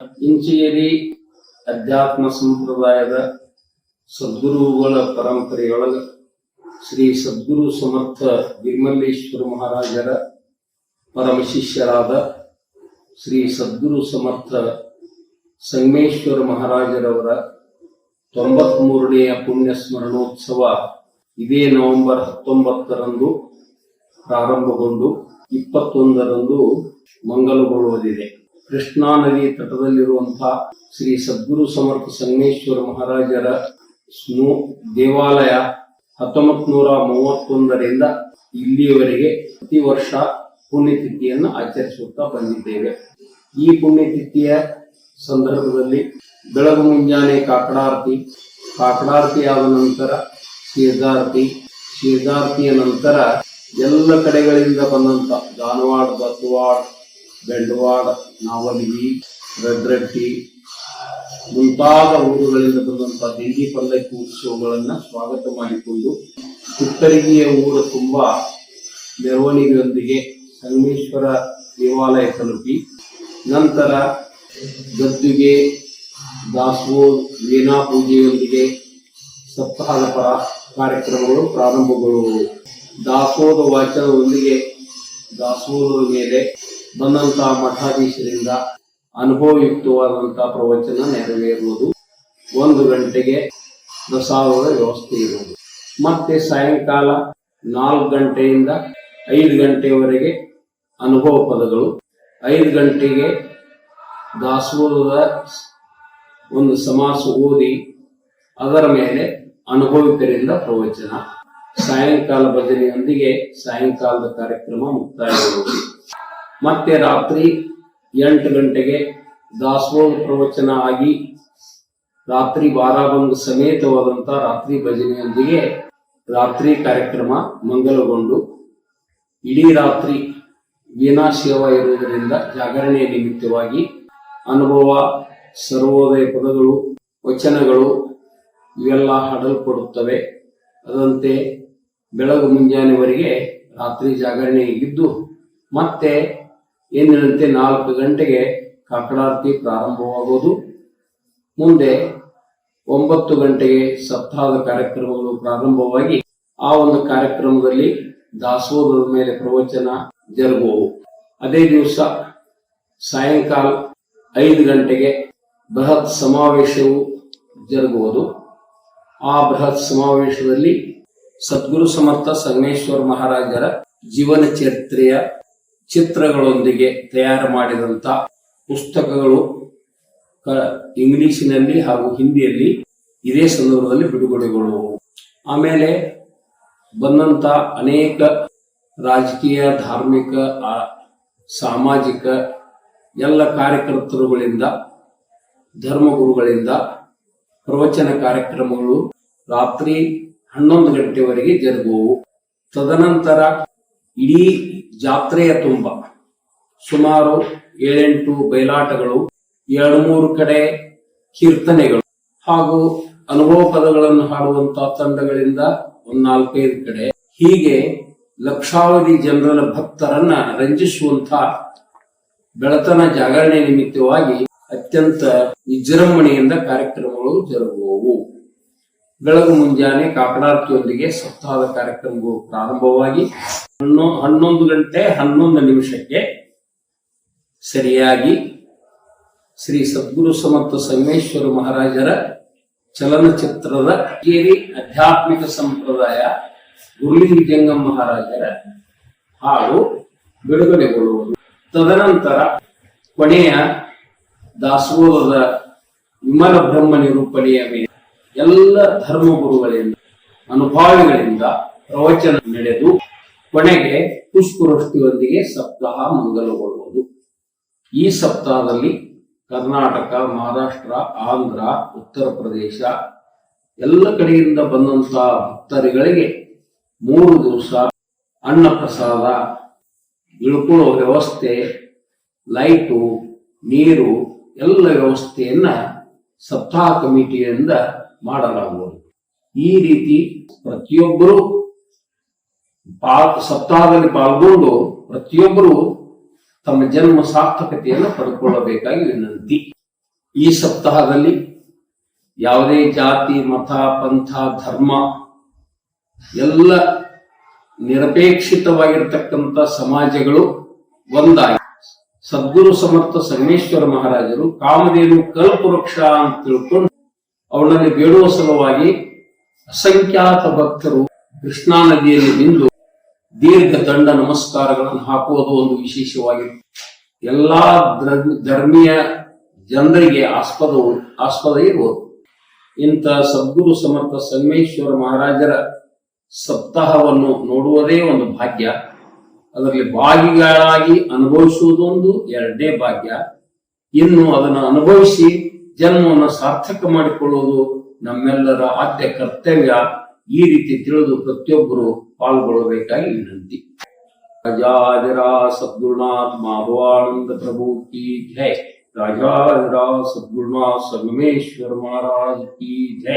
ಇಂಚೇರಿ ಅಧ್ಯಾತ್ಮ ಸಂಪ್ರದಾಯದ ಸದ್ಗುರುಗಳ ಪರಂಪರೆಯೊಳಗ ಶ್ರೀ ಸದ್ಗುರು ಸಮರ್ಥ ಗಿರಿಮಲ್ಲೇಶ್ವರ ಮಹಾರಾಜರ ಪರಮ ಶಿಷ್ಯರಾದ ಶ್ರೀ ಸದ್ಗುರು ಸಮರ್ಥ ಸಂಗಮೇಶ್ವರ ಮಹಾರಾಜರವರ ತೊಂಬತ್ಮೂರನೆಯ ಪುಣ್ಯ ಸ್ಮರಣೋತ್ಸವ ಇದೇ ನವೆಂಬರ್ ಹತ್ತೊಂಬತ್ತರಂದು ಪ್ರಾರಂಭಗೊಂಡು ಇಪ್ಪತ್ತೊಂದರಂದು ಮಂಗಲಗೊಳ್ಳುವುದಿದೆ. ಕೃಷ್ಣಾ ನದಿ ತಟದಲ್ಲಿರುವಂತಹ ಶ್ರೀ ಸದ್ಗುರು ಸಮರ್ಥ ಸಂಗಮೇಶ್ವರ ಮಹಾರಾಜರ ಸ್ನೂ ದೇವಾಲಯ ಹತ್ತೊಂಬತ್ ನೂರ ಮೂವತ್ತೊಂದರಿಂದ ಇಲ್ಲಿಯವರೆಗೆ ಪ್ರತಿ ವರ್ಷ ಪುಣ್ಯತಿಥಿಯನ್ನು ಆಚರಿಸುತ್ತಾ ಬಂದಿದ್ದೇವೆ. ಈ ಪುಣ್ಯತಿಥಿಯ ಸಂದರ್ಭದಲ್ಲಿ ಬೆಳಗು ಮುಂಜಾನೆ ಕಾಕಡಾರತಿ ಕಾಕಡಾರತಿ ಆದ ನಂತರ ಶೀರ್ಧಾರತಿ ಶೀರ್ಧಾರತಿಯ ನಂತರ ಎಲ್ಲ ಕಡೆಗಳಿಂದ ಬಂದಂತ ಧಾನವಾಡ ದತ್ತವಾಡ ಬೆಂಡವಾಡ ನಾವಲಗಿ ರದ್ರಟ್ಟಿ ಮುಂತಾದ ಊರುಗಳಿಂದ ಬಂದಂತಹ ದೇವಿ ಪಲ್ಲಕ್ಕಿ ಉತ್ಸವಗಳನ್ನ ಸ್ವಾಗತ ಮಾಡಿಕೊಂಡು ಕುತ್ತರಿಗೆಯ ಊರು ತುಂಬಾ ಮೆರವಣಿಗೆಯೊಂದಿಗೆ ಸಂಗಮೇಶ್ವರ ದೇವಾಲಯ ತಲುಪಿ ನಂತರ ಗದ್ದುಗೆ ದಾಸೋದ್ ವೀಣಾ ಪೂಜೆಯೊಂದಿಗೆ ಸಪ್ತಾಹದ ಪರ ಕಾರ್ಯಕ್ರಮಗಳು ಪ್ರಾರಂಭಗೊಳ್ಳುವವು ದಾಸೋದ ವಾಚನದೊಂದಿಗೆ ದಾಸೋಹದ ಮೇಲೆ ಬಂದಂತಹ ಮಠಾಧೀಶರಿಂದ ಅನುಭವಯುಕ್ತವಾದಂತಹ ಪ್ರವಚನ ನೆರವೇರುವುದು. ಒಂದು ಗಂಟೆಗೆ ದಸಾವರ ವ್ಯವಸ್ಥೆ ಇರುವುದು. ಮತ್ತೆ ಸಾಯಂಕಾಲ ನಾಲ್ಕು ಗಂಟೆಯಿಂದ ಐದು ಗಂಟೆಯವರೆಗೆ ಅನುಭವ ಪದಗಳು. ಐದು ಗಂಟೆಗೆ ದಾಸೋಹದ ಒಂದು ಸಮಾಸ ಓದಿ ಅದರ ಮೇಲೆ ಅನುಭವಿಕರಿಂದ ಪ್ರವಚನ. ಸಾಯಂಕಾಲ ಭಜನೆಯೊಂದಿಗೆ ಸಾಯಂಕಾಲದ ಕಾರ್ಯಕ್ರಮ ಮುಕ್ತಾಯಗೊಳ್ಳುವುದು ಮತ್ತೆ ರಾತ್ರಿ ಎಂಟು ಗಂಟೆಗೆ ದಾಸೋಹ ಪ್ರವಚನ ಆಗಿ ರಾತ್ರಿ ಬಾರಾಬಂಗ್ ಸಮೇತವಾದಂಥ ರಾತ್ರಿ ಭಜನೆಯೊಂದಿಗೆ ರಾತ್ರಿ ಕಾರ್ಯಕ್ರಮ ಮಂಗಲಗೊಂಡು ಇಡೀ ರಾತ್ರಿ ವೀಣಾ ಸೇವಾ ಇರುವುದರಿಂದ ಜಾಗರಣೆಯ ನಿಮಿತ್ತವಾಗಿ ಅನುಭವ, ಸರ್ವೋದಯ ಪದಗಳು, ವಚನಗಳು ಇವೆಲ್ಲ ಹಾಡಲ್ಪಡುತ್ತವೆ ಅದಂತೆ ಬೆಳಗು ಮುಂಜಾನೆವರೆಗೆ ರಾತ್ರಿ ಜಾಗರಣೆ ಇದ್ದು ಮತ್ತೆ ಎಂದಿನಂತೆ ನಾಲ್ಕು ಗಂಟೆಗೆ ಕಾಕಡಾರತಿ ಪ್ರಾರಂಭವಾಗುವುದು ಮುಂದೆ ಒಂಬತ್ತು ಗಂಟೆಗೆ ಸಪ್ತಾಹದ ಕಾರ್ಯಕ್ರಮಗಳು ಪ್ರಾರಂಭವಾಗಿ ಆ ಒಂದು ಕಾರ್ಯಕ್ರಮದಲ್ಲಿ ದಾಸೋಹದ ಮೇಲೆ ಪ್ರವಚನ ಜರುಗುವವು. ಅದೇ ದಿವಸ ಸಾಯಂಕಾಲ ಐದು ಗಂಟೆಗೆ ಬೃಹತ್ ಸಮಾವೇಶವು ಜರುಗುವುದು. ಆ ಬೃಹತ್ ಸಮಾವೇಶದಲ್ಲಿ ಸದ್ಗುರು ಸಮರ್ಥ ಸಂಗಮೇಶ್ವರ ಮಹಾರಾಜರ ಜೀವನ ಚರಿತ್ರೆಯ ಚಿತ್ರಗಳೊಂದಿಗೆ ತಯಾರು ಮಾಡಿದಂತ ಪುಸ್ತಕಗಳು ಇಂಗ್ಲಿಷಿನಲ್ಲಿ ಹಾಗೂ ಹಿಂದಿಯಲ್ಲಿ ಇದೇ ಸಂದರ್ಭದಲ್ಲಿ ಬಿಡುಗಡೆಗೊಳ್ಳುವವು. ಆಮೇಲೆ ಬಂದಂತ ಅನೇಕ ರಾಜಕೀಯ, ಧಾರ್ಮಿಕ ಸಾಮಾಜಿಕ ಎಲ್ಲ ಕಾರ್ಯಕರ್ತರುಗಳಿಂದ, ಧರ್ಮಗುರುಗಳಿಂದ ಪ್ರವಚನ ಕಾರ್ಯಕ್ರಮಗಳು ರಾತ್ರಿ ಹನ್ನೊಂದು ಗಂಟೆವರೆಗೆ ಜರುಗುವು ತದನಂತರ ಇಡೀ ಜಾತ್ರೆಯ ತುಂಬ. ಸುಮಾರು ಏಳೆಂಟು ಬಯಲಾಟಗಳು, ಎರಡು ಮೂರು ಕಡೆ ಕೀರ್ತನೆಗಳು ಹಾಗೂ ಅನುಭವ ಪದಗಳನ್ನು ಹಾಡುವಂತ ತಂಡಗಳಿಂದ ಒಂದ್ ನಾಲ್ಕೈದು ಕಡೆ. ಹೀಗೆ ಲಕ್ಷಾವಧಿ ಜನರ ಭಕ್ತರನ್ನ ರಂಜಿಸುವಂತ ಬೆಳತನ ಜಾಗರಣೆ ನಿಮಿತ್ತವಾಗಿ ಅತ್ಯಂತ ವಿಜೃಂಭಣೆಯಿಂದ ಕಾರ್ಯಕ್ರಮಗಳು ಜರುಗುವವು. ಬೆಳಗು ಮುಂಜಾನೆ ಕಾಕಡಾರ್ತಿಯೊಂದಿಗೆ ಸಪ್ತಾಹದ ಕಾರ್ಯಕ್ರಮವು ಪ್ರಾರಂಭವಾಗಿ ಹನ್ನೊ, ಹನ್ನೊಂದು ಗಂಟೆ ಹನ್ನೊಂದು ನಿಮಿಷಕ್ಕೆ ಸರಿಯಾಗಿ ಶ್ರೀ ಸದ್ಗುರು ಸಮರ್ಥ ಸಂಗಮೇಶ್ವರ ಮಹಾರಾಜರ ಚಲನಚಿತ್ರದ ಕೇರಿ ಆಧ್ಯಾತ್ಮಿಕ ಸಂಪ್ರದಾಯ ಗುರುಲಿಂಗ ಜಂಗಮ್ ಮಹಾರಾಜರ ಹಾಡು ಬಿಡುಗಡೆಗೊಳ್ಳುವುದು. ತದನಂತರ ಕೊನೆಯ ದಾಸೋಹದ ವಿಮಲ ಬ್ರಹ್ಮ ನಿರೂಪಣೆಯ ಮೇಲೆ ಎಲ್ಲ ಧರ್ಮಗುರುಗಳಿಂದ, ಅನುಭಾವಿಗಳಿಂದ ಪ್ರವಚನ ನಡೆದು ಕೊನೆಗೆ ಪುಷ್ಪವೃಷ್ಟಿಯೊಂದಿಗೆ ಸಪ್ತಾಹ ಮಂಗಲಗೊಳ್ಳುವುದು. ಈ ಸಪ್ತಾಹದಲ್ಲಿ ಕರ್ನಾಟಕ, ಮಹಾರಾಷ್ಟ್ರ, ಆಂಧ್ರ, ಉತ್ತರ ಪ್ರದೇಶ ಎಲ್ಲ ಕಡೆಯಿಂದ ಬಂದಂತಹ ಭಕ್ತರಿಗಳಿಗೆ ಮೂರು ದಿವಸ ಅನ್ನ ಪ್ರಸಾದ, ಇಳ್ಕೊಳ್ಳೋ ವ್ಯವಸ್ಥೆ, ಲೈಟು, ನೀರು, ಎಲ್ಲ ವ್ಯವಸ್ಥೆಯನ್ನ ಸಪ್ತಾಹ ಕಮಿಟಿಯಿಂದ ಮಾಡಲಾಗುವುದು ಈ ರೀತಿ ಪ್ರತಿಯೊಬ್ಬರು ಸಪ್ತಾಹದಲ್ಲಿ ಪಾಲ್ಗೊಂಡು ಪ್ರತಿಯೊಬ್ಬರು ತಮ್ಮ ಜನ್ಮ ಸಾರ್ಥಕತೆಯನ್ನು ಪಡ್ಕೊಳ್ಳಬೇಕಾಗಿ ವಿನಂತಿ. ಈ ಸಪ್ತಾಹದಲ್ಲಿ ಯಾವುದೇ ಜಾತಿ, ಮತ, ಪಂಥ, ಧರ್ಮ ಎಲ್ಲ ನಿರಪೇಕ್ಷಿತವಾಗಿರ್ತಕ್ಕಂಥ ಸಮಾಜಗಳು ಒಂದಾಗಿ. ಸದ್ಗುರು ಸಮರ್ಥ ಸಂಗಮೇಶ್ವರ ಮಹಾರಾಜರು ಕಾಮಧೇನು ಕಲ್ಪವೃಕ್ಷ ಅಂತ ತಿಳ್ಕೊಂಡು ಅವಳಲ್ಲಿ ಬೇಡುವ ಸಲುವಾಗಿ ಅಸಂಖ್ಯಾತ ಭಕ್ತರು ಕೃಷ್ಣಾ ನದಿಯಲ್ಲಿ ನಿಂದು ದೀರ್ಘ ದಂಡ ನಮಸ್ಕಾರಗಳನ್ನು ಹಾಕುವುದು ಒಂದು ವಿಶೇಷವಾಗಿದೆ ಎಲ್ಲಾ ಧರ್ಮ ಧರ್ಮೀಯ ಜನರಿಗೆ ಆಸ್ಪದ ಆಸ್ಪದ ಇರುವುದು ಇಂಥ ಸದ್ಗುರು ಸಮರ್ಥ ಸಂಗಮೇಶ್ವರ ಮಹಾರಾಜರ ಸಪ್ತಾಹವನ್ನು ನೋಡುವುದೇ ಒಂದು ಭಾಗ್ಯ. ಅದರಲ್ಲಿ ಭಾಗಿಗಳಾಗಿ ಅನುಭವಿಸುವುದೊಂದು ಎರಡನೇ ಭಾಗ್ಯ. ಇನ್ನು ಅದನ್ನು ಅನುಭವಿಸಿ ಜನ್ಮವನ್ನು ಸಾರ್ಥಕ ಮಾಡಿಕೊಳ್ಳುವುದು ನಮ್ಮೆಲ್ಲರ ಆದ್ಯ ಕರ್ತವ್ಯ. ಈ ರೀತಿ ತಿಳಿದು ಪ್ರತಿಯೊಬ್ಬರು ಪಾಲ್ಗೊಳ್ಳಬೇಕಾಗಿ ವಿನಂತಿ. ರಾಜಾದಿರಾ ಸದ್ಗುರುನಾಥ್ ಮಾಧವಾನಂದ ಪ್ರಭು ಕಿ ಜಯ ರಾಜಾದಿರಾ ಸದ್ಗುರುನಾಥ್ ಸಂಗಮೇಶ್ವರ ಮಹಾರಾಜ್ ಕಿ ಜೈ.